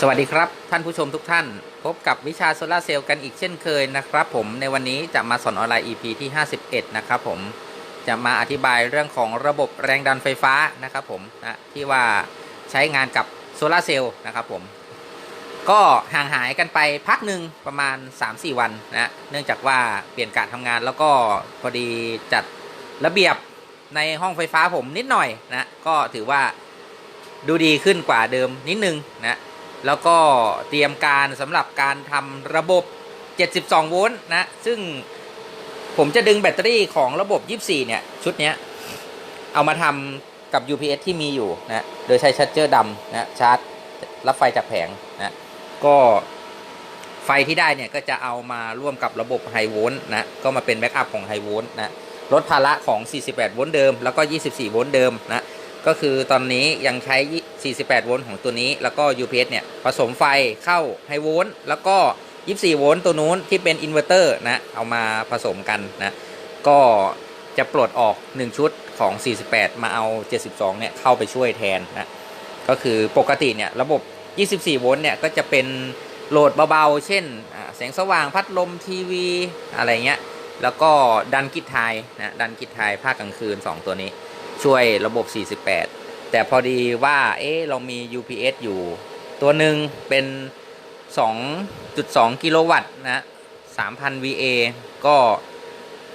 สวัสดีครับท่านผู้ชมทุกท่าน พบกับวิชาโซลาร์เซลล์กันอีกเช่นเคยนะครับผมในวันนี้จะมาสอนออนไลน์ EP ที่ 51 นะครับผมจะมาอธิบายเรื่องของระบบแรงดันไฟฟ้านะครับผมนะที่ว่าใช้งานกับโซลาร์เซลล์นะครับผมก็ห่างหายกันไปพักหนึ่งประมาณ 3-4 วันนะเนื่องจากว่าเปลี่ยนการทำงานแล้วก็พอดีจัดระเบียบในห้องไฟฟ้าผมนิดหน่อยนะก็ถือว่าดูดีขึ้นกว่าเดิมนิดนึงนะ แล้วก็เตรียมการสำหรับการทำระบบ 72 โวลต์นะ ซึ่งผมจะดึงแบตเตอรี่ของระบบ 24 เนี่ย ชุดเนี้ย เอามาทำกับ UPS ที่มีอยู่นะ โดยใช้ชาร์จเจอร์ดำนะ ชาร์จ รับไฟจากแผงนะ ก็ไฟที่ได้เนี่ย ก็จะเอามาร่วมกับระบบไฮโวลต์นะ ก็มาเป็นแบ็กอัพของไฮโวลต์นะ ลดภาระของ 48 โวลต์เดิม แล้วก็ 24 โวลต์เดิมนะ ก็คือตอนนี้ยังใช้ 48 โวลต์ของตัวนี้ แล้วก็ UPS เนี่ย ผสมไฟเข้าไฮโวลต์แล้วก็ 24 โวลต์ตัวนู้นที่เป็นอินเวอร์เตอร์นะ เอามาผสมกันนะ ก็จะปลดออก 1 ชุดของ 48 มาเอา 72 เนี่ย เข้าไปช่วยแทนนะ ก็คือปกติเนี่ย ระบบ 24 โวลต์เนี่ย ก็จะเป็นโหลดเบาๆ เช่นแสงสว่างพัดลมทีวีอะไรเงี้ย แล้วก็ดันกิจไทยนะ ดันกิจไทยภาคกลางคืน 2 ตัวนี้ ช่วยระบบ 48 แต่พอดีว่าเอ๊เรามี UPS อยู่ ตัวหนึ่งเป็น 2.2 กิโลวัตต์นะ 3,000 VA ก็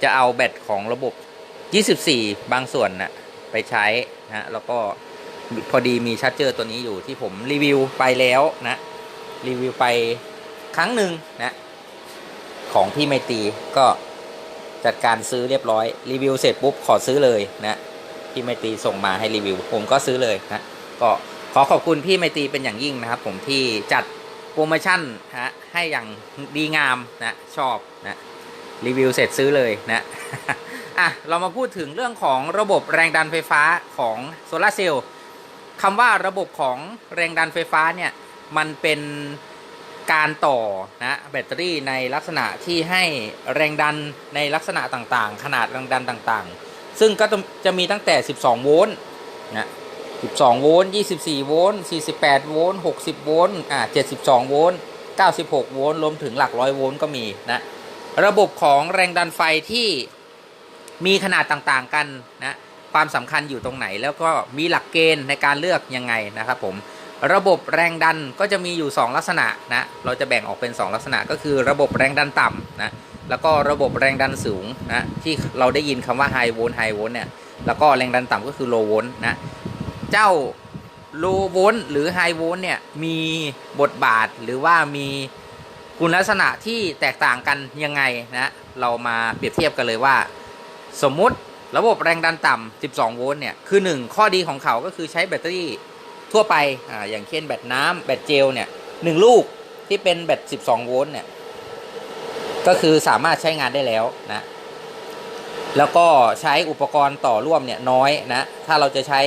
จะเอาแบตของระบบ 24 บางส่วนนะไปใช้นะแล้วก็พอดีมีชาร์จเจอร์ตัวนี้อยู่ที่ผมรีวิวไปแล้วนะ รีวิวไปครั้งหนึ่งนะ ของพี่ไมตีก็จัดการซื้อเรียบร้อย รีวิวเสร็จปุ๊บขอซื้อเลยนะ พี่ไมตรีส่งมาให้รีวิว ผมก็ซื้อเลยนะก็ขอขอบคุณพี่ไมตรีเป็นอย่างยิ่งนะครับ ผมที่จัดโปรโมชั่นฮะให้อย่างดีงามนะชอบนะรีวิวเสร็จซื้อเลยนะอะเรามาพูดถึงเรื่องของระบบแรงดันไฟฟ้าของโซลาเซลล์คำว่าระบบของแรงดันไฟฟ้าเนี่ยมันเป็นการต่อนะแบตเตอรี่ในลักษณะที่ให้แรงดันในลักษณะต่างๆ ขนาดแรงดันต่างๆ ซึ่งก็จะมีตั้งแต่ 12 โวลต์นะ12 โวลต์ 24 โวลต์ 48 โวลต์ 60 โวลต์ อ่า 72 โวลต์ 96 โวลต์ รวมถึงหลักร้อยโวลต์ก็มีนะ ระบบของแรงดันไฟที่มีขนาดต่างๆกันนะ ความสำคัญอยู่ตรงไหน แล้วก็มีหลักเกณฑ์ในการเลือกยังไงนะครับผม ระบบแรงดันก็จะมีอยู่ 2 ลักษณะนะ เราจะแบ่งออกเป็น 2 ลักษณะก็คือระบบแรงดันต่ำนะ แล้วก็ระบบแรงดันสูงนะที่เราได้ยินคำว่าไฮโวลต์ไฮโวลต์เนี่ยแล้วก็แรงดันต่ำก็คือโลโวลต์นะเจ้าโลโวลต์หรือไฮโวลต์เนี่ยมีบทบาทหรือว่ามีคุณลักษณะที่แตกต่างกันยังไงนะเรามาเปรียบเทียบกันเลยว่า สมมุติระบบแรงดันต่ำ 12 โวลต์เนี่ย คือ 1 ข้อดีของเขาก็คือใช้แบตเตอรี่ทั่วไป อ่า อย่างเช่นแบตน้ำแบตเจลเนี่ยหนึ่งลูกที่เป็นแบต 12 โวลต์เนี่ย ก็คือสามารถใช้งานได้แล้วนะ แล้วก็ใช้อุปกรณ์ต่อร่วมเนี่ยน้อยนะ ถ้าเราจะใช้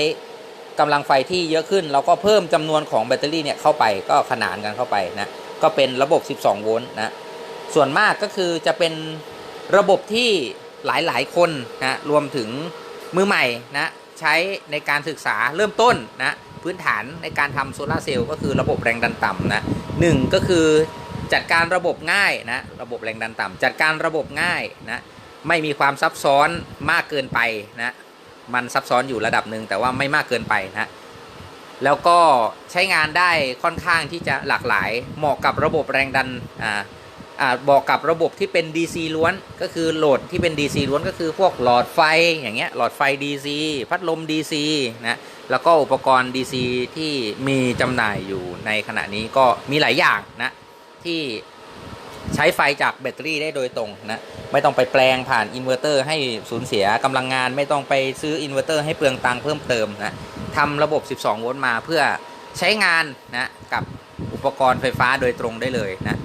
กำลังไฟที่เยอะขึ้น เราก็เพิ่มจำนวนของแบตเตอรี่เนี่ยเข้าไปก็ขนานกันเข้าไปนะ ก็เป็นระบบ 12 โวลต์นะ ส่วนมากก็คือจะเป็นระบบที่หลายๆ คนนะรวมถึงมือใหม่นะใช้ในการศึกษาเริ่มต้นนะพื้นฐานในการทำโซลาเซลล์ก็คือระบบแรงดันต่ำนะหนึ่งก็คือ จัดการระบบง่ายนะระบบแรงดันต่ำจัดการระบบง่ายนะไม่มีความซับซ้อนมากเกินไปนะมันซับซ้อนอยู่ระดับหนึ่งแต่ว่าไม่มากเกินไปนะแล้วก็ใช้งานได้ค่อนข้างที่จะหลากหลายเหมาะกับระบบแรงดันอ่าอ่าบอกกับระบบที่เป็น DC ล้วนก็คือโหลดที่เป็น DC ล้วนก็คือพวกหลอดไฟอย่างเงี้ยหลอดไฟ DC พัดลม DC นะแล้วก็อุปกรณ์ DC ที่มีจำหน่ายอยู่ในขณะนี้ก็มีหลายอย่างนะ ที่ใช้ไฟจากแบตเตอรี่ได้โดยตรงนะไม่ต้องไปแปลงผ่านอินเวอร์เตอร์ให้สูญเสียกำลังงาน ไม่ต้องไปซื้ออินเวอร์เตอร์ให้เปลืองตังค์เพิ่มเติมนะทำระบบ 12 โวลต์มาเพื่อใช้งานนะกับอุปกรณ์ไฟฟ้าโดยตรงได้เลยนะ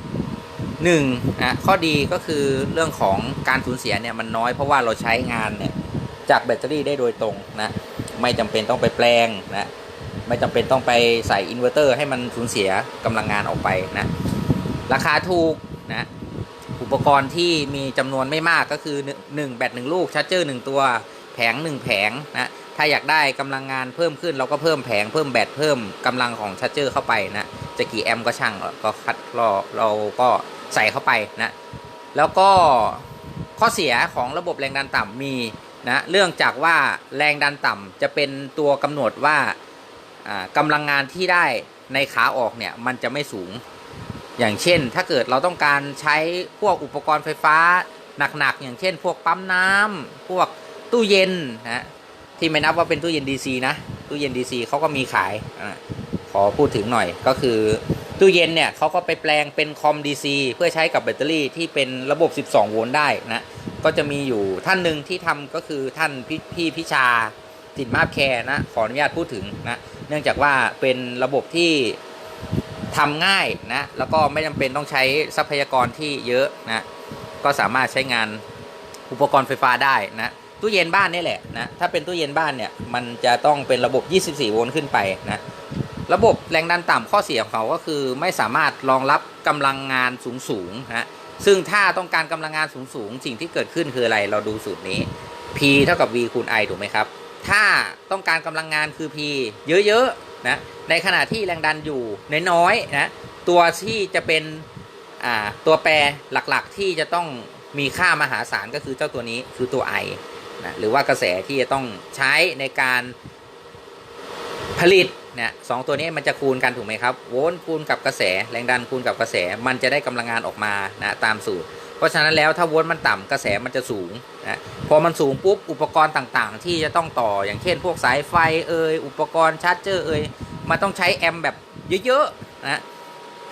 หนึ่งนะข้อดีก็คือเรื่องของการสูญเสียเนี่ยมันน้อยเพราะว่าเราใช้งานเนี่ยจากแบตเตอรี่ได้โดยตรงนะไม่จำเป็นต้องไปแปลงนะไม่จำเป็นต้องไปใส่อินเวอร์เตอร์ให้มันสูญเสียกำลังงานออกไปนะ ราคาถูกนะอุปกรณ์ที่มีจำนวนไม่มากก็คือ 1 แบต1ลูกชาร์จเจอร์ 1 ตัวแผง 1 แผงนะถ้าอยากได้กำลังงานเพิ่มขึ้นเราก็เพิ่มแผงเพิ่มแบตเพิ่มกำลังของชาร์จเจอร์เข้าไปนะจะกี่แอมป์ก็ช่างก็คัดเราเราก็ใส่เข้าไปนะแล้วก็ข้อเสียของระบบแรงดันต่ำมีนะเรื่องจากว่าแรงดันต่ำจะเป็นตัวกำหนดว่าอ่ากำลังงานที่ได้ในขาออกเนี่ยมันจะไม่สูง อย่างเช่น ถ้าเกิดเราต้องการใช้พวกอุปกรณ์ไฟฟ้าหนักๆอย่างเช่น พวกปั๊มน้ำพวกตู้เย็นนะที่ไม่นับว่าเป็นตู้เย็น DC นะตู้เย็น DC เขาก็มีขายขอพูดถึงหน่อยก็คือตู้เย็นเนี่ยเขาก็ไปแปลงเป็นคอม DC เพื่อใช้กับแบตเตอรี่ที่เป็นระบบ 12 โวลต์ได้นะก็จะมีอยู่ท่านหนึ่งที่ทำก็คือท่านพี่พพิชาจิตมาบแคร์นะขออนุญาตพูดถึงนะเนื่องจากว่าเป็นระบบที่ ทำง่ายนะแล้วก็ไม่จำเป็นต้องใช้ทรัพยากรที่เยอะนะก็สามารถใช้งานอุปกรณ์ไฟฟ้าได้นะตู้เย็นบ้านนี่แหละนะถ้าเป็นตู้เย็นบ้านเนี่ยมันจะต้องเป็นระบบ 24 โวลต์ขึ้นไปนะระบบแรงดันต่ำข้อเสียของเขาก็คือไม่สามารถรองรับกำลังงานสูงสูงๆนะซึ่งถ้าต้องการกำลังงานสูงสูงๆสิ่งที่เกิดขึ้นคืออะไรเราดูสูตรนี้ P เท่ากับ V คูณ I ถูกไหมครับ ถ้าต้องการกำลังงานคือ P เยอะๆ นะในขณะที่แรงดันอยู่น้อยๆนะตัวที่จะเป็นตัวแปรหลักๆที่จะต้องมีค่ามหาศาลก็คือเจ้าตัวนี้คือตัว I นะหรือว่ากระแสที่จะต้องใช้ในการผลิตเนี่ยสองตัวนี้มันจะคูณกันถูกไหมครับ โวลต์คูณกับกระแสแรงดันคูณกับกระแส มันจะได้กำลังงานออกมานะตามสูตร เพราะฉะนั้นแล้วถ้าโวลต์มันต่ำกระแสมันจะสูงนะพอมันสูงปุ๊บอุปกรณ์ต่างๆ ที่จะต้องต่ออย่างเช่น พวกสายไฟเอ่ยอุปกรณ์ชาร์จเจอร์เอ่ยมันต้องใช้แอมแบบเยอะๆนะ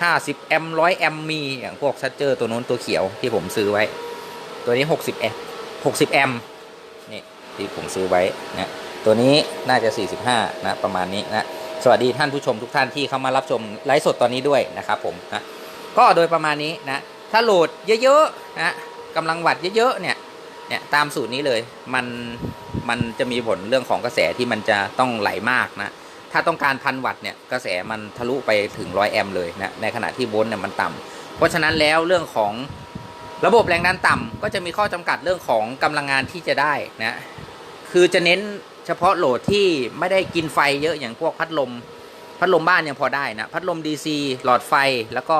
ห้าสิบแอมร้อยแอมมีอย่างพวกชาร์จเจอร์ตัวโน้นตัวเขียวที่ผมซื้อไว้ ตัวนี้หกสิบแอมหกสิบแอมนี่ที่ผมซื้อไว้นะตัวนี้น่าจะ 45 นะ ประมาณนี้นะ สวัสดีท่านผู้ชมทุกท่านที่เข้ามารับชมไลฟ์สดตอนนี้ด้วยนะครับผมนะ ก็โดยประมาณนี้นะ ถ้าโหลดเยอะๆนะกำลังวัดเยอะๆเนี่ยเนี่ยตามสูตรนี้เลยมันมันจะมีผลเรื่องของกระแสที่มันจะต้องไหลมากนะถ้าต้องการพันวัตต์เนี่ยกระแสมันทะลุไปถึงร้อยแอมป์เลยนะในขณะที่โวลต์เนี่ยมันต่ำเพราะฉะนั้นแล้วเรื่องของระบบแรงดันต่ำก็จะมีข้อจำกัดเรื่องของกำลังงานที่จะได้นะคือจะเน้นเฉพาะโหลดที่ไม่ได้กินไฟเยอะอย่างพวกพัดลม พัดลมบ้านยังพอได้นะพัดลม DC หลอดไฟแล้วก็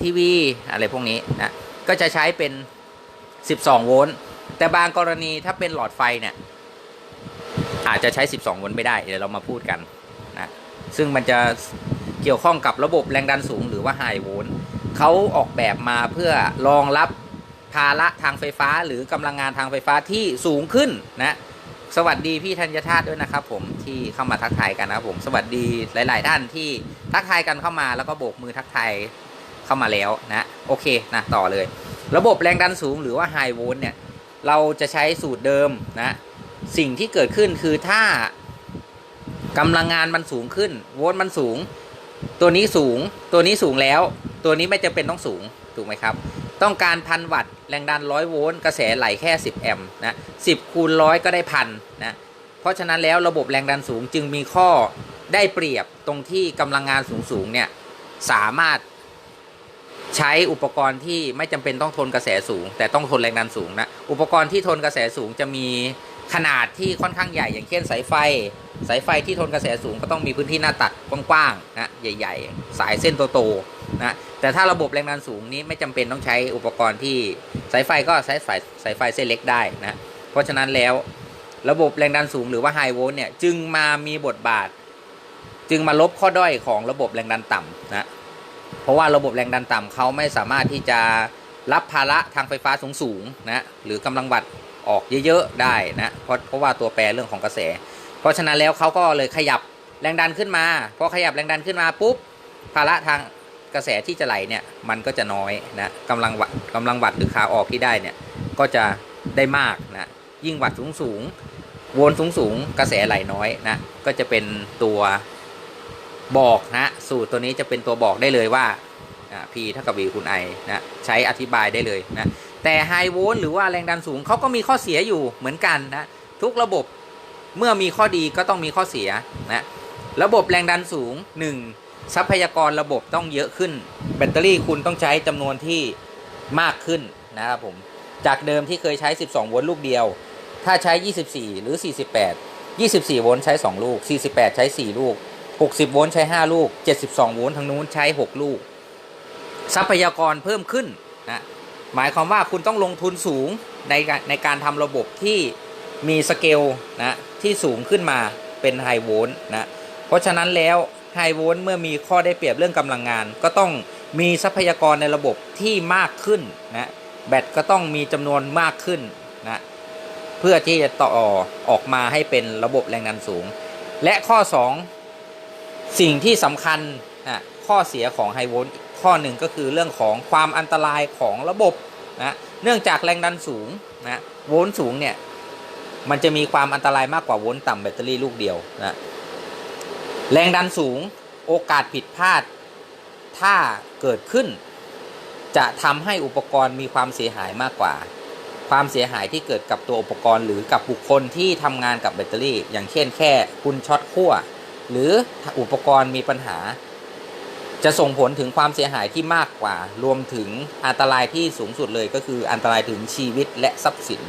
ทีวีอะไรพวกนี้นะก็จะใช้เป็น 12 โวลต์แต่บางกรณีถ้าเป็นหลอดไฟเนี่ยอาจจะใช้ 12 โวลต์ไม่ได้ เดี๋ยวเรามาพูดกันนะซึ่งมันจะเกี่ยวข้องกับระบบแรงดันสูงหรือว่าไฮโวลต์เขาออกแบบมาเพื่อรองรับภาระทางไฟฟ้าหรือกำลังงานทางไฟฟ้าที่สูงขึ้นนะสวัสดีพี่ธัญชาติด้วยนะครับผมที่เข้ามาทักทายกันนะครับผมสวัสดีหลาย ๆ ท่านที่ทักทายกันเข้ามาแล้วก็โบกมือทักทาย เข้ามาแล้วนะโอเคนะต่อเลย ระบบแรงดันสูงหรือว่าไฮโวลต์เนี่ยเราจะใช้สูตรเดิมนะสิ่งที่เกิดขึ้นคือถ้ากำลังงานมันสูงขึ้นโวลต์มันสูง ตัวนี้สูง ตัวนี้สูงแล้ว ตัวนี้ไม่จำเป็นต้องสูงถูกไหมครับ ต้องการพันวัตต์แรงดันร้อยโวลต์กระแสไหลแค่ 10 แอมป์นะ10คูณร้อยก็ได้พันนะเพราะฉะนั้นแล้วระบบแรงดันสูงจึงมีข้อได้เปรียบตรงที่กำลังงานสูงๆเนี่ยสามารถ ใช้อุปกรณ์ที่ไม่จำเป็นต้องทนกระแสสูง แต่ต้องทนแรงดันสูงนะ อุปกรณ์ที่ทนกระแสสูงจะมีขนาดที่ค่อนข้างใหญ่ อย่างเช่นสายไฟ สายไฟที่ทนกระแสสูงก็ต้องมีพื้นที่หน้าตัดกว้างๆนะใหญ่ ๆ สายเส้นโตๆนะแต่ถ้าระบบแรงดันสูงนี้ไม่จำเป็นต้องใช้อุปกรณ์ที่สายไฟก็สายสายไฟเส้นเล็กได้นะเพราะฉะนั้นแล้วระบบแรงดันสูงหรือว่าไฮโวลต์เนี่ยจึงมามีบทบาท จึงมาลบข้อด้อยของระบบแรงดันต่ำนะ ราะว่าระบบแรงดันต่ำเขาไม่สามารถที่จะรับภาระทางไฟฟ้าสูงๆนะหรือกำลังวัตต์ออกเยอะๆได้นะเพราะเพราะว่าตัวแปรเรื่องของกระแส เพราะฉะนั้นแล้วเขาก็เลยขยับแรงดันขึ้นมาพอขยับแรงดันขึ้นมาปุ๊บภาระทางกระแสที่จะไหลเนี่ยมันก็จะน้อยนะกำลังวัตต์กำลังวัตต์หรือขาออกที่ได้เนี่ยก็จะได้มากนะยิ่งวัตต์สูงสูงๆวลต์สูงสูงๆกระแสไหลน้อยนะก็จะเป็นตัว บอกนะสูตรตัวนี้จะเป็นตัวบอกได้เลยว่า P เท่ากับ V คูณ I นะใช้อธิบายได้เลยนะแต่ไฮโวลต์หรือว่าแรงดันสูงเขาก็มีข้อเสียอยู่เหมือนกันนะทุกระบบเมื่อมีข้อดีก็ต้องมีข้อเสียนะระบบแรงดันสูง 1. ทรัพยากรระบบต้องเยอะขึ้น แบตเตอรี่คุณต้องใช้จำนวนที่มากขึ้นนะครับผมจากเดิมที่เคยใช้ 12 โวลต์ลูกเดียว ถ้าใช้ 24 หรือ 48 24 โวลต์ใช้ 2 ลูก 48 ใช้ 4 ลูก 60 โวลต์ใช้ 5 ลูก 72 โวลต์ทางนู้นใช้ 6 ลูก ทรัพยากรเพิ่มขึ้นนะหมายความว่าคุณต้องลงทุนสูงในในการทำระบบที่มีสเกลนะที่สูงขึ้นมาเป็นไฮโวลต์นะเพราะฉะนั้นแล้วไฮโวลต์เมื่อมีข้อได้เปรียบเรื่องกำลังงาน ก็ต้องมีทรัพยากรในระบบที่มากขึ้นนะแบตก็ต้องมีจำนวนมากขึ้นนะเพื่อที่จะต่อออกมาให้เป็นระบบแรงดันสูง และข้อ 2 สิ่งที่สำคัญนะข้อเสียของไฮโวลต์ข้อหนึ่งก็คือเรื่องของความอันตรายของระบบนะเนื่องจากแรงดันสูงนะโวลต์สูงเนี่ยมันจะมีความอันตรายมากกว่าโวลต์ต่ำแบตเตอรี่ลูกเดียวนะแรงดันสูงโอกาสผิดพลาด ถ้าเกิดขึ้น จะทำให้อุปกรณ์มีความเสียหายมากกว่า ความเสียหายที่เกิดกับตัวอุปกรณ์หรือกับบุคคลที่ทำงานกับแบตเตอรี่ อย่างเช่นแค่คุณช็อตขั้ว หรืออุปกรณ์มีปัญหา จะส่งผลถึงความเสียหายที่มากกว่า รวมถึงอันตรายที่สูงสุดเลยก็คืออันตรายถึงชีวิตและทรัพย์สิน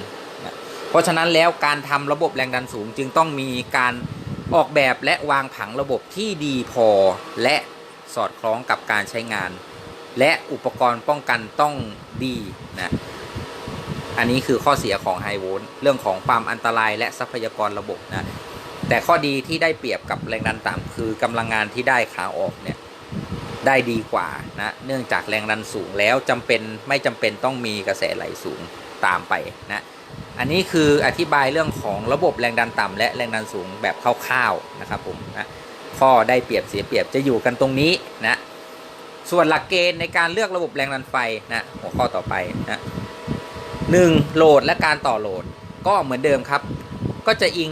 นะเพราะฉะนั้นแล้วการทำระบบแรงดันสูงจึงต้องมีการออกแบบและวางผังระบบที่ดีพอและสอดคล้องกับการใช้งาน และอุปกรณ์ป้องกันต้องดีนะอันนี้คือข้อเสียของไฮโวลต์เรื่องของความอันตรายและทรัพยากรระบบนะ แต่ข้อดีที่ได้เปรียบกับแรงดันต่ำคือกำลังงานที่ได้ขาออกเนี่ยได้ดีกว่านะเนื่องจากแรงดันสูงแล้วจำเป็นไม่จำเป็นต้องมีกระแสไหลสูงตามไปนะอันนี้คืออธิบายเรื่องของระบบแรงดันต่ำและแรงดันสูงแบบคร่าวๆนะครับผมนะข้อได้เปรียบเสียเปรียบจะอยู่กันตรงนี้นะส่วนหลักเกณฑ์ในการเลือกระบบแรงดันไฟนะหัวข้อต่อไปนะหนึ่งโหลดและการต่อโหลดก็เหมือนเดิมครับ ก็จะอิง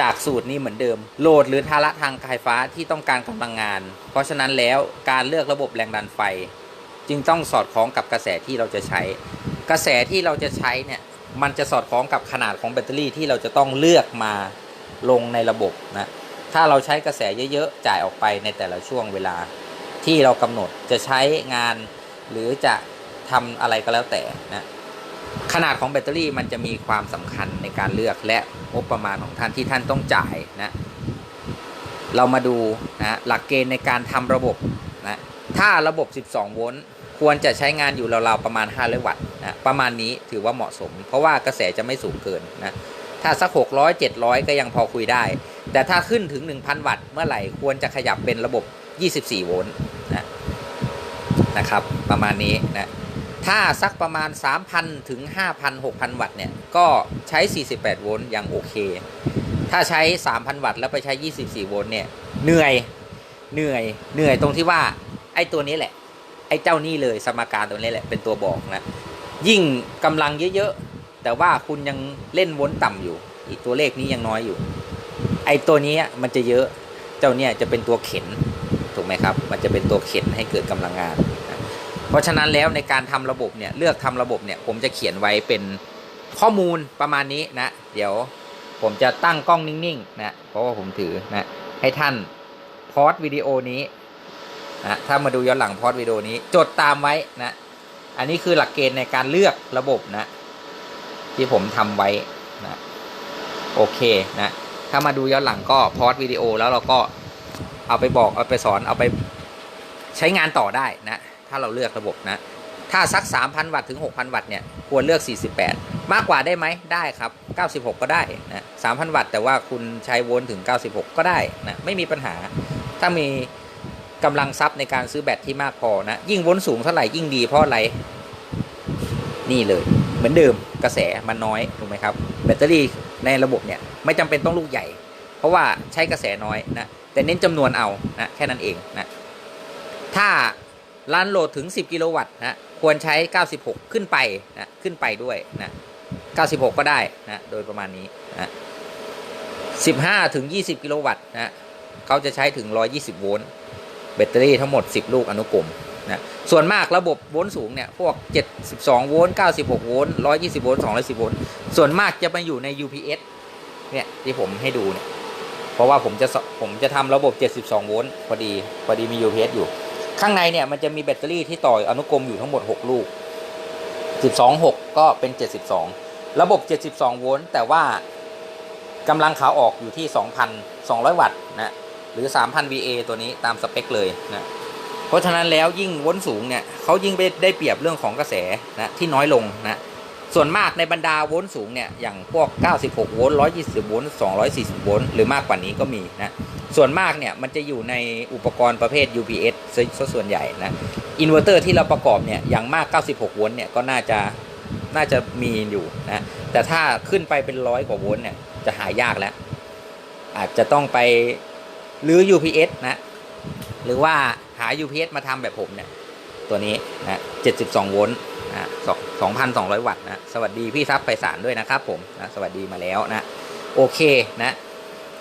จากสูตรนี้เหมือนเดิม โหลดหรือทาระทางไฟฟ้าที่ต้องการกำลังงาน เพราะฉะนั้นแล้วการเลือกระบบแรงดันไฟ จึงต้องสอดคล้องกับกระแสที่เราจะใช้ กระแสที่เราจะใช้เนี่ยมันจะสอดคล้องกับขนาดของแบตเตอรี่ที่เราจะต้องเลือกมาลงในระบบนะถ้าเราใช้กระแสเยอะๆจ่ายออกไปในแต่ละช่วงเวลาที่เรากำหนดจะใช้งาน หรือจะทำอะไรก็แล้วแต่นะ ขนาดของแบตเตอรี่มันจะมีความสำคัญในการเลือกและงบประมาณของท่านที่ท่านต้องจ่ายนะเรามาดูนะหลักเกณฑ์ในการทำระบบนะถ้าระบบ 12 โวลต์ควรจะใช้งานอยู่ราวๆประมาณ 500 วัตต์นะประมาณนี้ถือว่าเหมาะสม เพราะว่ากระแสจะไม่สูงเกินนะถ้าสัก 600 700 ก็ยังพอคุยได้ แต่ถ้าขึ้นถึง 1,000 วัตต์เมื่อไหร่ควรจะขยับเป็นระบบ 24 โวลต์นะนะครับประมาณนี้นะ ถ้าสักประมาณ 3,000 ถึง 5,000 6,000 วัตต์เนี่ย ก็ใช้ 48 โวลต์ยังโอเค ถ้าใช้ 3,000 วัตต์แล้วไปใช้ 24 โวลต์เนี่ย เหนื่อย เหนื่อย เหนื่อยตรงที่ว่า ไอ้ตัวนี้แหละ ไอ้เจ้านี่เลยสมการตัวนี้แหละ เป็นตัวบอกนะ ยิ่งกำลังเยอะๆ แต่ว่าคุณยังเล่นโวลต์ต่ำอยู่ อีกตัวเลขนี้ยังน้อยอยู่ ไอ้ตัวนี้มันจะเยอะ เจ้าเนี่ยจะเป็นตัวเข็น ถูกไหมครับ มันจะเป็นตัวเข็นให้เกิดกำลังงาน เพราะฉะนั้นแล้วในการทำระบบเนี่ยเลือกทำระบบเนี่ยผมจะเขียนไว้เป็นข้อมูลประมาณนี้นะ เดี๋ยวผมจะตั้งกล้องนิ่งๆนะเพราะว่าผมถือนะให้ท่านพอสวิดีโอนี้นะถ้ามาดูย้อนหลังพอสวิดีโอนี้ จดตามไว้นะอันนี้คือหลักเกณฑ์ในการเลือกระบบนะ ที่ผมทำไว้นะโอเคนะถ้ามาดูย้อนหลังก็พอสวิดีโอแล้วเราก็เอาไปบอกเอาไปสอนเอาไปใช้งานต่อได้นะ ถ้าเราเลือกระบบนะ ถ้าสัก 3,000 วัตต์ถึง 6,000 วัตต์เนี่ยควรเลือก 48 มากกว่าได้ไหมได้ครับ 96 ก็ได้นะ3,000 วัตต์แต่ว่าคุณใช้โวลต์ถึง 96 ก็ได้นะไม่มีปัญหา ถ้ามีกำลังทรัพย์ในการซื้อแบตที่มากพอนะ ยิ่งโวลต์สูงเท่าไหร่ยิ่งดีเพราะอะไร นี่เลย เหมือนเดิมกระแสมันน้อยถูกไหมครับ แบตเตอรี่ในระบบเนี่ยไม่จำเป็นต้องลูกใหญ่ เพราะว่าใช้กระแสน้อยนะแต่เน้นจำนวนเอานะแค่นั้นเองนะถ้า รันโหลดถึง 10 กิโลวัตต์นะควรใช้ 96 ขึ้นไปนะขึ้นไปด้วยนะ96 ก็ได้นะโดยประมาณนี้นะ15 ถึง 20 กิโลวัตต์นะเขาจะใช้ถึง 120 โวลต์แบตเตอรี่ทั้งหมด 10 ลูกอนุกรมนะส่วนมากระบบโวลต์สูงเนี่ย พวก 72 โวลต์ 96 โวลต์ 120 โวลต์ 210 โวลต์ ส่วนมากจะมาอยู่ใน UPS เนี่ย ที่ผมให้ดูเนี่ย เพราะว่าผมจะผมจะทำระบบ 72 โวลต์พอดี พอดีมี UPS อยู่ ข้างในเนี่ยมันจะมีแบตเตอรี่ที่ต่ออนุกรมอยู่ทั้งหมด 6 ลูก 12 6 ก็เป็น 72 ระบบ 72 โวลต์แต่ว่ากำลังขาออกอยู่ที่ 2,200 วัตต์นะหรือ 3,000 VA ตัวนี้ตามสเปคเลยนะเพราะฉะนั้นแล้วยิ่งวนสูงเนี่ยเขายิ่งไปได้เปรียบเรื่องของกระแสนะที่น้อยลงนะส่วนมากในบรรดาโวลต์สูงเนี่ยอย่างพวก 96 โวลต์ 120 โวลต์ 240 โวลต์หรือมากกว่านี้ก็มีนะ ส่วนมากเนี่ยมันจะอยู่ในอุปกรณ์ประเภท UPS ซะส่วนใหญ่นะอินเวอร์เตอร์ที่เราประกอบเนี่ยอย่างมาก 96 โวลต์เนี่ยก็น่าจะน่าจะมีอยู่นะแต่ถ้าขึ้นไปเป็นร้อยกว่าโวลต์เนี่ยจะหายากแล้ว อาจจะต้องไปหรือ UPS นะหรือว่าหา UPS มาทำแบบผมเนี่ยตัวนี้นะ72 โวลต์นะ2,200 วัตต์นะสวัสดีพี่ทรัพย์ไปสารด้วยนะครับผมนะสวัสดีมาแล้วนะโอเคนะ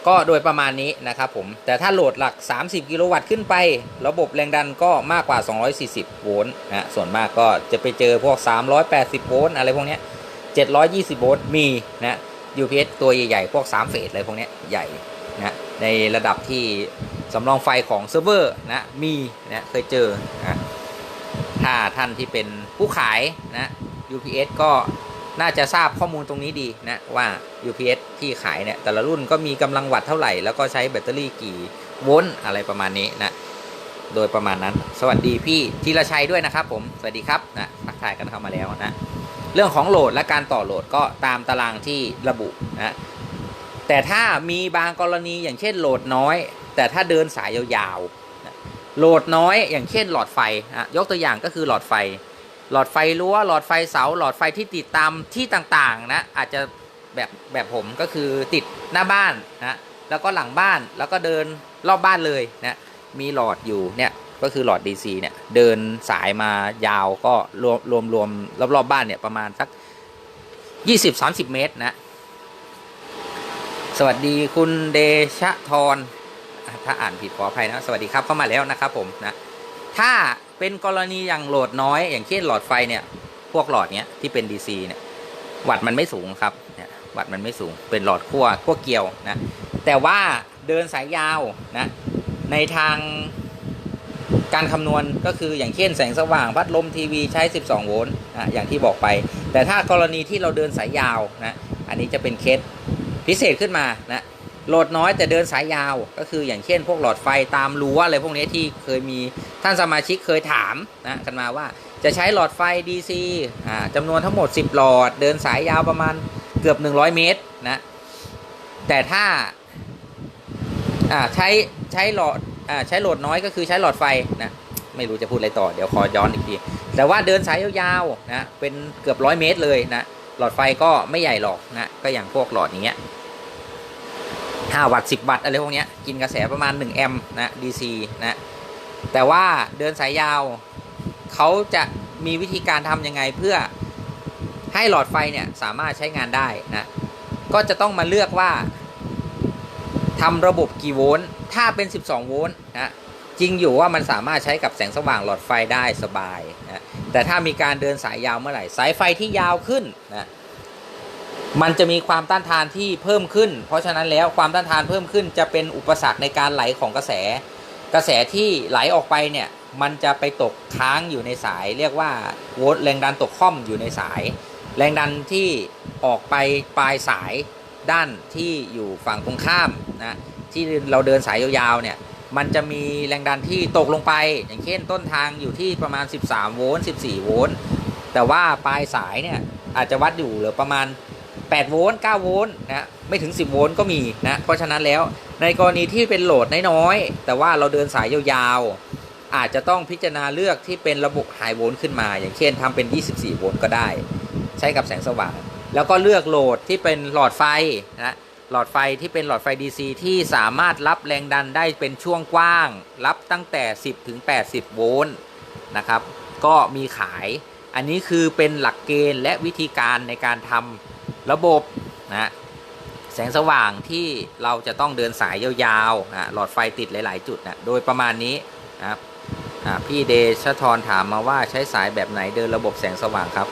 ก็โดยประมาณนี้นะครับผม แต่ถ้าโหลดหลัก 30 กิโลวัตต์ขึ้นไป ระบบแรงดันก็มากกว่า 240 โวลต์นะส่วนมากก็จะไปเจอพวก 380 โวลต์อะไรพวกนี้ย720 โวลต์มีนะ UPS ตัวใหญ่ๆ พวก 3 เฟสอะไรพวกนี้ใหญ่นะในระดับที่สำรองไฟของเซิร์ฟเวอร์นะมีนะเคยเจอนะถ้าท่านที่เป็นผู้ขายนะ UPS ก็ น่าจะทราบข้อมูลตรงนี้ดีนะว่า UPS ที่ขายเนี่ยแต่ละรุ่นก็มีกำลังวัตต์เท่าไหร่ แล้วก็ใช้แบตเตอรี่กี่โวลต์อะไรประมาณนี้นะโดยประมาณนั้น สวัสดีพี่ธีรชัยด้วยนะครับผมสวัสดีครับนะทักทายกันเข้ามาแล้วนะเรื่องของโหลดและการต่อโหลดก็ตามตารางที่ระบุนะแต่ถ้ามีบางกรณีอย่างเช่นโหลดน้อย แต่ถ้าเดินสายยาวๆนะโหลดน้อยอย่างเช่นหลอดไฟนะยกตัวอย่างก็คือหลอดไฟ หลอดไฟรั้วหลอดไฟเสา หลอดไฟที่ติดตามที่ต่างๆนะอาจจะแบบแบบผมก็คือติดหน้าบ้านนะแล้วก็หลังบ้านแล้วก็เดินรอบบ้านเลยนะมีหลอดอยู่เนี่ยก็คือหลอด DC เนี่ยเดินสายมายาวก็รวมรวมรวมรอบรอบบ้านเนี่ยประมาณสัก 20-30 เมตรนะ สวัสดีคุณเดชะทรอะถ้าอ่านผิดขออภัยนะ สวัสดีครับเข้ามาแล้วนะครับผมนะ ถ้า เป็นกรณีอย่างโหลดน้อย อย่างเช่นหลอดไฟเนี่ย พวกหลอดเนี้ยที่เป็น DC เนี่ย วัตต์มันไม่สูงครับเนี่ยวัตต์มันไม่สูง เป็นหลอดขั้วขั้วเกลียวนะ แต่ว่าเดินสายยาวนะ ในทางการคำนวณก็คืออย่างเช่นแสงสว่างพัดลมทีวีใช้ 12 โวลต์นะอย่างที่บอกไป แต่ถ้ากรณีที่เราเดินสายยาวนะ อันนี้จะเป็นเคสพิเศษขึ้นมานะ โหลดน้อยแต่เดินสายยาว ก็คืออย่างเช่น พวกหลอดไฟตามรั้วอะไรพวกนี้ที่เคยมีท่านสมาชิกเคยถามนะกันมาว่าจะใช้หลอดไฟ DC อ่าจำนวนทั้งหมด 10 หลอด เดินสายยาวประมาณเกือบ 100 เมตรนะแต่ถ้าอ่าใช้ใช้หลอดอ่าใช้โหลดน้อยก็คือใช้หลอดไฟนะไม่รู้จะพูดอะไรต่อเดี๋ยวขอย้อนอีกทีแต่ว่าเดินสายยาวๆนะเป็นเกือบร้อยเมตรเลยนะหลอดไฟก็ไม่ใหญ่หรอกนะก็อย่างพวกหลอดอย่างเงี้ย 5วัตต์10 วัตต์อะไรพวกนี้กินกระแสประมาณ 1 แอมป์นะ DC นะแต่ว่าเดินสายยาวเขาจะมีวิธีการทำยังไงเพื่อให้หลอดไฟเนี่ยสามารถใช้งานได้นะก็จะต้องมาเลือกว่าทำระบบกี่โวลต์ถ้าเป็น 12 โวลต์นะจริงอยู่ว่ามันสามารถใช้กับแสงสว่างหลอดไฟได้สบายนะแต่ถ้ามีการเดินสายยาวเมื่อไหร่ สายไฟที่ยาวขึ้นนะ มันจะมีความต้านทานที่เพิ่มขึ้น เพราะฉะนั้นแล้วความต้านทานเพิ่มขึ้นจะเป็นอุปสรรคในการไหลของกระแส กระแสที่ไหลออกไปเนี่ยมันจะไปตกค้างอยู่ในสาย เรียกว่าโวลต์แรงดันตกค่อมอยู่ในสาย แรงดันที่ออกไปปลายสายด้านที่อยู่ฝั่งตรงข้ามนะที่เราเดินสายยาวๆเนี่ยมันจะมีแรงดันที่ตกลงไป อย่างเช่นต้นทางอยู่ที่ประมาณ 13 โวลต์ 14 โวลต์ แต่ว่าปลายสายเนี่ยอาจจะวัดอยู่เหลือประมาณ 8 โวลต์9โวลต์นะไม่ถึง 10 โวลต์ก็มีนะเพราะฉะนั้นแล้วในกรณีที่เป็นโหลดน้อยๆแต่ว่าเราเดินสายยาวๆ อาจจะต้องพิจารณาเลือกที่เป็นระบบไฮโวลต์ขึ้นมา อย่างเช่นทำเป็น 24 โวลต์ก็ได้ ใช้กับแสงสว่าง แล้วก็เลือกโหลดที่เป็นหลอดไฟนะหลอดไฟที่เป็นหลอดไฟ DC ที่สามารถรับแรงดันได้เป็นช่วงกว้าง รับตั้งแต่ 10 ถึง 80 โวลต์นะครับ ก็มีขาย อันนี้คือเป็นหลักเกณฑ์และวิธีการในการทำ ระบบนะแสงสว่างที่เราจะต้องเดินสายยาวๆนะหลอดไฟติดหลายๆ จุดนะโดยประมาณนี้นะครับพี่เดชทรถามมาว่าใช้สายแบบไหนเดินระบบแสงสว่างครับ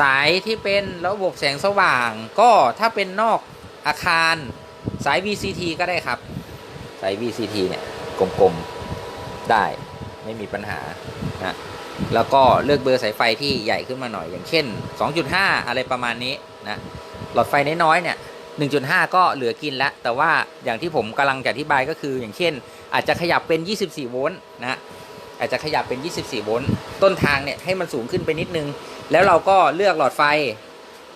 สายที่เป็นระบบแสงสว่าง ก็ถ้าเป็นนอกอาคารสาย VCT ก็ได้ครับ สาย VCT เนี่ยกลมๆได้ไม่มีปัญหานะแล้วก็เลือกเบอร์สายไฟที่ใหญ่ขึ้นมาหน่อยอย่างเช่น 2.5 อะไรประมาณนี้นะ หลอดไฟน้อยๆเนี่ย1.5 ก็เหลือกินแล้ว แต่ว่าอย่างที่ผมกำลังจะอธิบายก็คือ อย่างเช่น อาจจะขยับเป็น 24 โวลต์นะอาจจะขยับเป็น 24 โวลต์ต้นทางเนี่ยให้มันสูงขึ้นไปนิดนึง แล้วเราก็เลือกหลอดไฟ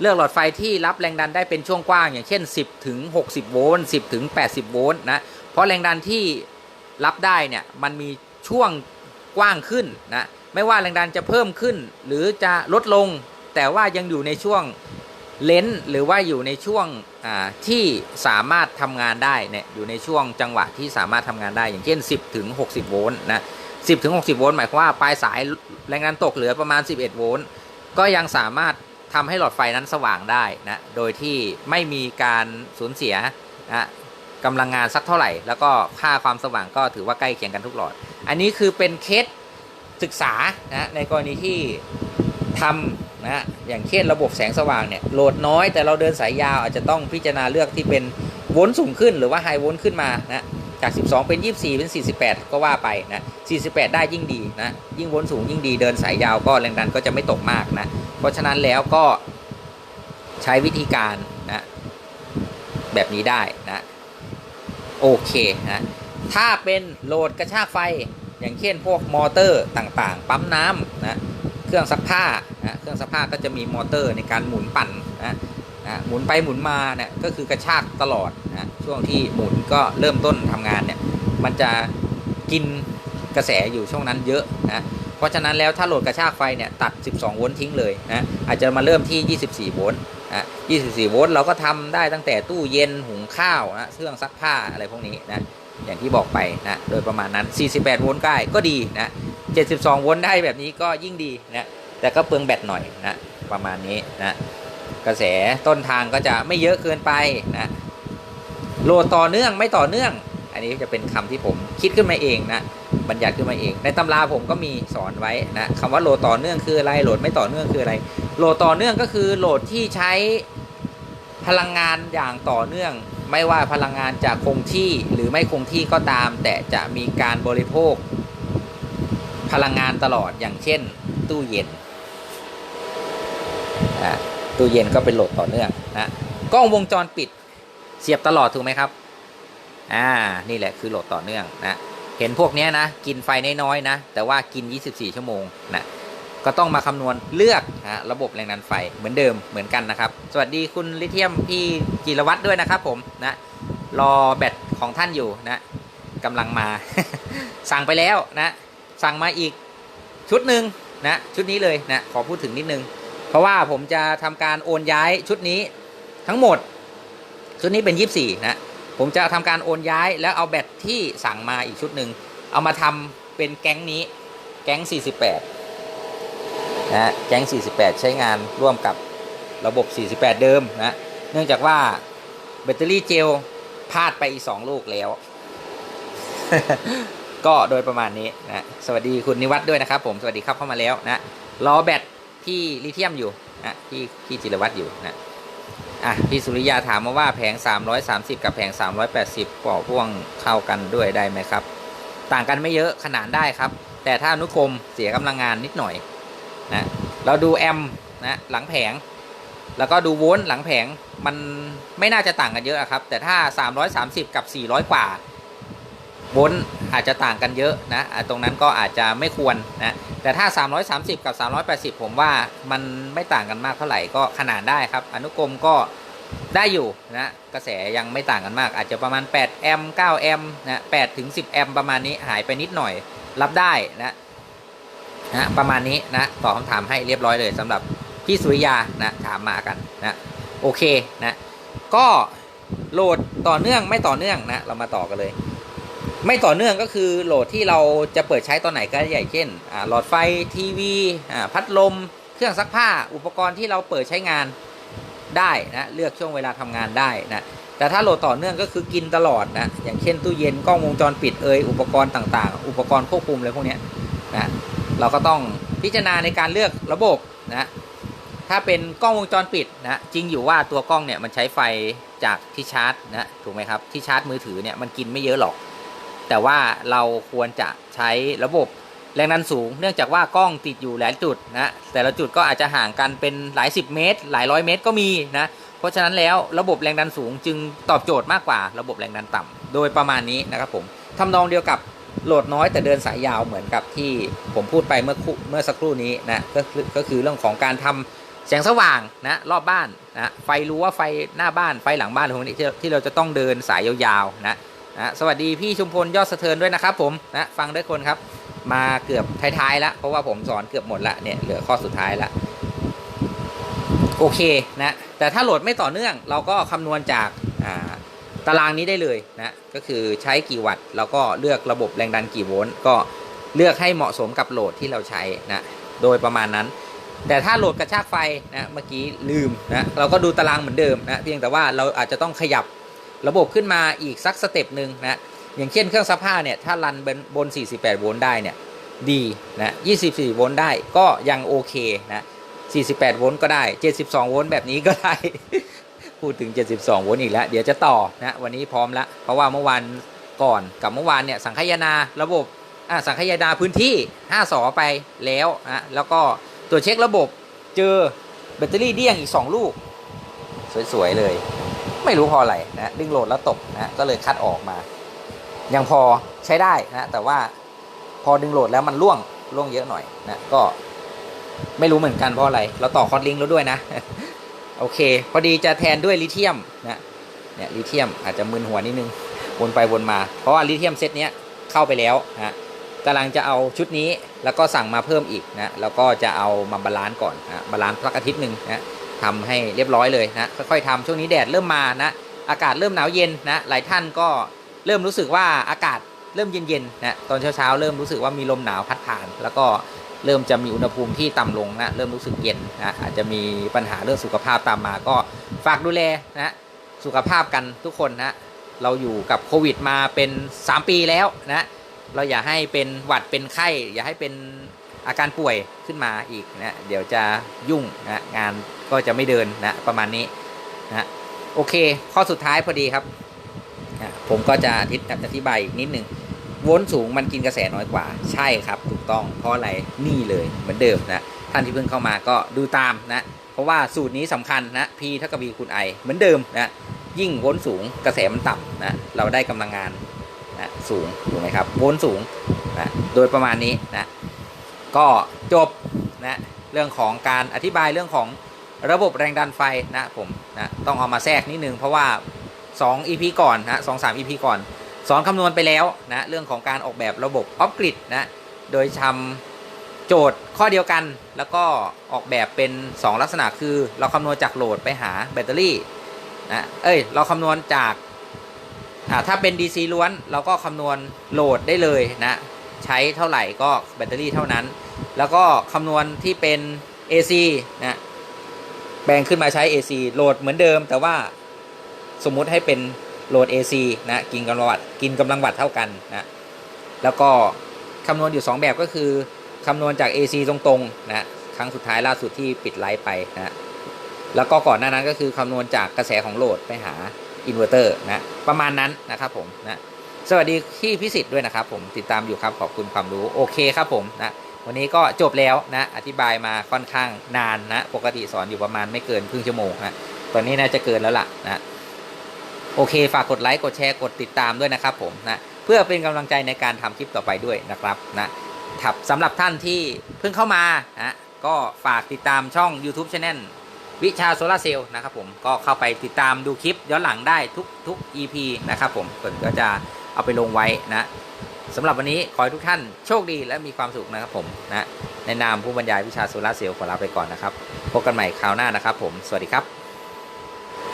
เลือกหลอดไฟที่รับแรงดันได้เป็นช่วงกว้าง อย่างเช่น 10 ถึง 60 โวลต์ 10 ถึง 80 โวลต์นะ เพราะแรงดันที่รับได้เนี่ยมันมีช่วงกว้างขึ้นนะ ไม่ว่าแรงดันจะเพิ่มขึ้น หรือจะลดลง แต่ว่ายังอยู่ในช่วง เลนส์หรือว่าอยู่ในช่วงที่สามารถทำงานได้เนี่ยอยู่ในช่วงจังหวะที่สามารถทำงานได้อย่างเช่น 10ถึง60 โวลต์นะ10ถึง60 โวลต์หมายความว่าปลายสายแรงดันตกเหลือประมาณ 11 โวลต์ก็ยังสามารถทำให้หลอดไฟนั้นสว่างได้นะโดยที่ไม่มีการสูญเสียนะกำลังงานสักเท่าไหร่ แล้วก็ค่าความสว่างก็ถือว่าใกล้เคียงกันทุกหลอด อันนี้คือเป็นเคสศึกษานะในกรณีที่ทำ นะอย่างเช่นระบบแสงสว่างเนี่ยโหลดน้อยแต่เราเดินสายยาวอาจจะต้องพิจารณาเลือกที่เป็นโวลต์สูงขึ้นหรือว่าไฮโวลต์ขึ้นมานะจาก 12 เป็น 24 เป็น 48 ก็ว่าไปนะ 48 ได้ยิ่งดีนะ ยิ่งวลต์สูงยิ่งดีเดินสายยาวก็แรงดันก็จะไม่ตกมากนะ เพราะฉะนั้นแล้วก็ใช้วิธีการนะแบบนี้ได้นะโอเคนะถ้าเป็นโหลดกระชากไฟ อย่างเช่นพวกมอเตอร์ต่างๆ ปั๊มน้ำนะ เครื่องซักผ้านะเครื่องซักผ้าก็จะมีมอเตอร์ในการหมุนปั่นนะนะหมุนไปหมุนมาเนี่ยก็คือกระชากตลอดนะช่วงที่หมุนก็เริ่มต้นทำงานเนี่ยมันจะกินกระแสอยู่ช่วงนั้นเยอะนะเพราะฉะนั้นแล้วถ้าโหลดกระชากไฟเนี่ยตัด 12 โวลต์ทิ้งเลยนะอาจจะมาเริ่มที่ 24 โวลต์นะ24 โวลต์เราก็ทำได้ตั้งแต่ตู้เย็นหุงข้าวนะเครื่องซักผ้าอะไรพวกนี้นะ อย่างที่บอกไปนะโดยประมาณนั้น 48 โวลต์ได้ก็ดีนะ 72 โวลต์ได้แบบนี้ก็ยิ่งดีนะแต่ก็เปลืองแบตหน่อยนะประมาณนี้นะกระแสต้นทางก็จะไม่เยอะเกินไปนะโหลดต่อเนื่องไม่ต่อเนื่อง อันนี้จะเป็นคำที่ผมคิดขึ้นมาเองนะบัญญัติขึ้นมาเอง ในตำราผมก็มีสอนไว้นะคำว่าโหลดต่อเนื่องคืออะไรโหลดไม่ต่อเนื่องคืออะไร โหลดต่อเนื่องก็คือโหลดที่ใช้พลังงานอย่างต่อเนื่อง ไม่ว่าพลังงานจะคงที่หรือไม่คงที่ก็ตาม แต่จะมีการบริโภค พลังงานตลอดอย่างเช่น ตู้เย็นตู้เย็นก็เป็นโหลดต่อเนื่องนะกล้องวงจรปิดเสียบตลอดถูกไหมครับอ่านี่แหละคือโหลดต่อเนื่องนะเห็นพวกนี้นะกินไฟน้อยๆนะแต่ว่ากิน 24 ชั่วโมงนะ ก็ต้องมาคำนวณเลือกนะระบบแรงดันไฟเหมือนเดิมเหมือนกันนะครับ สวัสดีคุณลิเทียมพี่จิรวัตรด้วยนะครับผมนะรอแบตของท่านอยู่นะกำลังมา สั่งไปแล้วนะ สั่งมาอีกชุดหนึ่งนะชุดนี้เลยนะขอพูดถึงนิดนึง เพราะว่าผมจะทำการโอนย้ายชุดนี้ทั้งหมด ชุดนี้เป็น 24นะผมจะทำการโอนย้ายแล้วเอาแบตที่สั่งมาอีกชุดหนึ่งเอามาทำเป็นแก๊งนี้แก๊ง 48 นะแก๊ง 48 ใช้งานร่วมกับระบบ 48 เดิมนะเนื่องจากว่าแบตเตอรี่เจลพลาดไปอีก 2 ลูกแล้ว ก็โดยประมาณนี้นะสวัสดีคุณนิวัฒน์ด้วยนะครับ ผมสวัสดีครับเข้ามาแล้วนะรอแบตที่ลิเทียมอยู่นะที่ที่จิรวัตรอยู่นะอะพี่สุริยาถามมาว่าแผง 330 กับแผง 380ปล่อพ่วงเข้ากันด้วยได้ไหมครับ ต่างกันไม่เยอะขนานได้ครับ แต่ถ้าอนุกรมเสียกำลังงานนิดหน่อย นะเราดูแอมนะหลังแผง แล้วก็ดูโวลต์หลังแผงมันไม่น่าจะต่างกันเยอะครับ แต่ถ้า 330 กับ 400 กว่าโวลต์อาจจะต่างกันเยอะนะตรงนั้นก็อาจจะไม่ควรนะแต่ถ้า 330 กับ 380 ผมว่ามันไม่ต่างกันมากเท่าไหร่ก็ขนานได้ครับ อนุกรมก็ได้อยู่นะกระแสยังไม่ต่างกันมาก อาจจะประมาณ8แอมป์9แอมป์นะ8ถึง10แอมป์ประมาณนี้หายไปนิดหน่อยรับได้นะ นะประมาณนี้นะตอบคำถามให้เรียบร้อยเลยสำหรับพี่สุริยานะถามมากันนะโอเคนะก็โหลดต่อเนื่องไม่ต่อเนื่องนะเรามาต่อกันเลย ไม่ต่อเนื่องก็คือโหลดที่เราจะเปิดใช้ตอนไหนก็ได้เช่นอ่าหลอดไฟทีวีพัดลม เครื่องซักผ้าอุปกรณ์ที่เราเปิดใช้งานได้นะเลือกช่วงเวลาทำงานได้นะแต่ถ้าโหลดต่อเนื่องก็คือกินตลอดนะอย่างเช่นตู้เย็นกล้องวงจรปิดเอยอุปกรณ์ต่างๆ อุปกรณ์ควบคุมอะไรพวกนี้นะ เราก็ต้องพิจารณาในการเลือกระบบนะถ้าเป็นกล้องวงจรปิดนะจริงอยู่ว่าตัวกล้องเนี่ยมันใช้ไฟจากที่ชาร์จนะถูกไหมครับที่ชาร์จมือถือเนี่ยมันกินไม่เยอะหรอก แต่ว่าเราควรจะใช้ระบบแรงดันสูง เนื่องจากว่ากล้องติดอยู่หลายจุดนะแต่ละจุดก็อาจจะห่างกันเป็นหลายสิบเมตร หลายร้อยเมตรก็มีนะเพราะฉะนั้นแล้วระบบแรงดันสูงจึงตอบโจทย์มากกว่าระบบแรงดันต่ำโดยประมาณนี้นะครับผมทำนองเดียวกับ โหลดน้อยแต่เดินสายยาวเหมือนกับที่ผมพูดไปเมื่อคู่เมื่อสักครู่นี้นะก็คือก็คือเรื่องของการทำแสงสว่างนะรอบบ้านนะไฟรั้วไฟหน้าบ้านไฟหลังบ้านพวกนี้ที่ที่เราจะต้องเดินสายยาวๆนะนะสวัสดีพี่ชุมพลยอดสะเทินด้วยนะครับผมนะฟังด้วยคนครับ มาเกือบท้ายๆแล้วเพราะว่าผมสอนเกือบหมดละเนี่ยเหลือข้อสุดท้ายละโอเคนะแต่ถ้าโหลดไม่ต่อเนื่อง เราก็คำนวณจากอ่า ตารางนี้ได้เลยนะก็คือใช้กี่วัตต์เราก็เลือกระบบแรงดันกี่โวลต์ก็เลือกให้เหมาะสมกับโหลดที่เราใช้นะโดยประมาณนั้น แต่ถ้าโหลดกระชากไฟนะเมื่อกี้ลืมนะเราก็ดูตารางเหมือนเดิมนะเพียงแต่ว่าเราอาจจะต้องขยับระบบขึ้นมาอีกสักสเต็ปหนึ่งนะอย่างเช่นเครื่องซักผ้าเนี่ยถ้ารันบนบน 48 โวลต์ได้เนี่ยดีนะ24 โวลต์ได้ก็ยังโอเคนะ48 โวลต์ก็ได้ 72 โวลต์แบบนี้ก็ได้ พูดถึง 72 โวลต์อีกแล้ว เดี๋ยวจะต่อนะวันนี้พร้อมแล้วเพราะว่าเมื่อวานก่อนกับเมื่อวานเนี่ยสังคายนาระบบอะสังคายนาพื้นที่ 5สอไปแล้วนะแล้วก็ตรวจเช็คระบบเจอแบตเตอรี่เดี้ยงอีก 2 ลูก สวย ๆ เลย ไม่รู้พออะไรนะดึงโหลดแล้วตกนะก็เลยคัดออกมา ยังพอใช้ได้นะแต่ว่าพอดึงโหลดแล้วมันล่วงล่วงเยอะหน่อยนะก็ไม่รู้เหมือนกันเพราะอะไร เราต่อคอร์ดลิงก์แล้วด้วยนะ โอเค พอดีจะแทนด้วยลิเทียมนะเนี่ยลิเทียมอาจจะมึนหัวนิดนึงวนไปวนมา เพราะว่าลิเทียมเซตเนี้ยเข้าไปแล้วนะกำลังจะเอาชุดนี้แล้วก็สั่งมาเพิ่มอีกนะแล้วก็จะเอามาบาลานซ์ก่อนนะบาลานซ์สักอาทิตย์หนึ่งนะทำให้เรียบร้อยเลยนะค่อยๆทำช่วงนี้แดดเริ่มมานะอากาศเริ่มหนาวเย็นนะหลายท่านก็เริ่มรู้สึกว่าอากาศเริ่มเย็นๆนะตอนเช้าๆเริ่มรู้สึกว่ามีลมหนาวพัดผ่าน แล้วก็ เริ่มจะมีอุณหภูมิที่ต่ำลงนะเริ่มรู้สึกเย็นนะอาจจะมีปัญหาเรื่องสุขภาพตามมาก็ฝากดูแลนะสุขภาพกันทุกคนนะเราอยู่กับโควิดมาเป็น 3 ปีแล้วนะเราอย่าให้เป็นหวัดเป็นไข้ อย่าให้เป็นอาการป่วยขึ้นมาอีกนะเดี๋ยวจะยุ่งนะงานก็จะไม่เดินนะประมาณนี้นะโอเค ข้อสุดท้ายพอดีครับนะผมก็จะอธิบายอีกนิดหนึ่ง โวลต์สูงมันกินกระแสน้อยกว่า ใช่ครับ ถูกต้องเพราะอะไรนี่เลยเหมือนเดิมนะ ท่านที่เพิ่งเข้ามาก็ดูตามนะ เพราะว่าสูตรนี้สำคัญนะ P เท่ากับ V คูณ I เหมือนเดิมนะ ยิ่งโวลต์สูงกระแสมันต่ำนะเราได้กำลังงานนะสูงถูกไหมครับโวลต์สูงนะโดยประมาณนี้นะก็จบนะเรื่องของการอธิบายเรื่องของระบบแรงดันไฟนะผมนะต้องเอามาแทรกนิดนึงเพราะว่า 2 EP ก่อนนะสองสาม EP ก่อน สอนคำนวณไปแล้วนะเรื่องของการออกแบบระบบออฟกริดนะโดยทำโจทย์ข้อเดียวกัน แล้วก็ออกแบบเป็น 2 ลักษณะคือ เราคำนวณจากโหลดไปหาแบตเตอรี่นะเอ้ยเราคำนวณจากถ้าเป็น DC ล้วน เราก็คำนวณโหลดได้เลยนะใช้เท่าไหร่ก็แบตเตอรี่เท่านั้น แล้วก็คำนวณที่เป็น AC นะแปลงขึ้นมาใช้ AC โหลดเหมือนเดิม แต่ว่าสมมุติให้เป็น โหลด AC นะกินกำลังวัตกินกำลังวัตเท่ากันนะแล้วก็คำนวณอยู่ 2 แบบก็คือคำนวณจาก AC ตรงๆนะครั้งสุดท้ายล่าสุดที่ปิดไลฟ์ไปนะแล้วก็ก่อนหน้านั้นก็คือคำนวณจากกระแสของโหลดไปหาอินเวอร์เตอร์นะประมาณนั้นนะครับผมนะสวัสดีที่พิสิทธิ์ด้วยนะครับผมติดตามอยู่ครับขอบคุณความรู้โอเคครับผมนะวันนี้ก็จบแล้วนะอธิบายมาค่อนข้างนานนะ ปกติสอนอยู่ประมาณไม่เกินครึ่งชั่วโมงนะตอนนี้น่าจะเกินแล้วล่ะนะ โอเค ฝากกดไลค์ กดแชร์ กดติดตามด้วยนะครับผมนะ เพื่อเป็นกำลังใจในการทำคลิปต่อไปด้วยนะครับนะครับสำหรับท่านที่เพิ่งเข้ามานะก็ฝากติดตามช่อง YouTube Channel วิชาโซลาเซลล์นะครับผม ก็เข้าไปติดตามดูคลิปย้อนหลังได้ทุกทุก EP นะครับผมผมก็จะเอาไปลงไว้นะสำหรับวันนี้ขอให้ทุกท่านโชคดีและมีความสุขนะครับผมนะในนามผู้บรรยายวิชาโซลาเซลล์ขอลาไปก่อนนะครับ พบกันใหม่คราวหน้านะครับผม สวัสดีครับ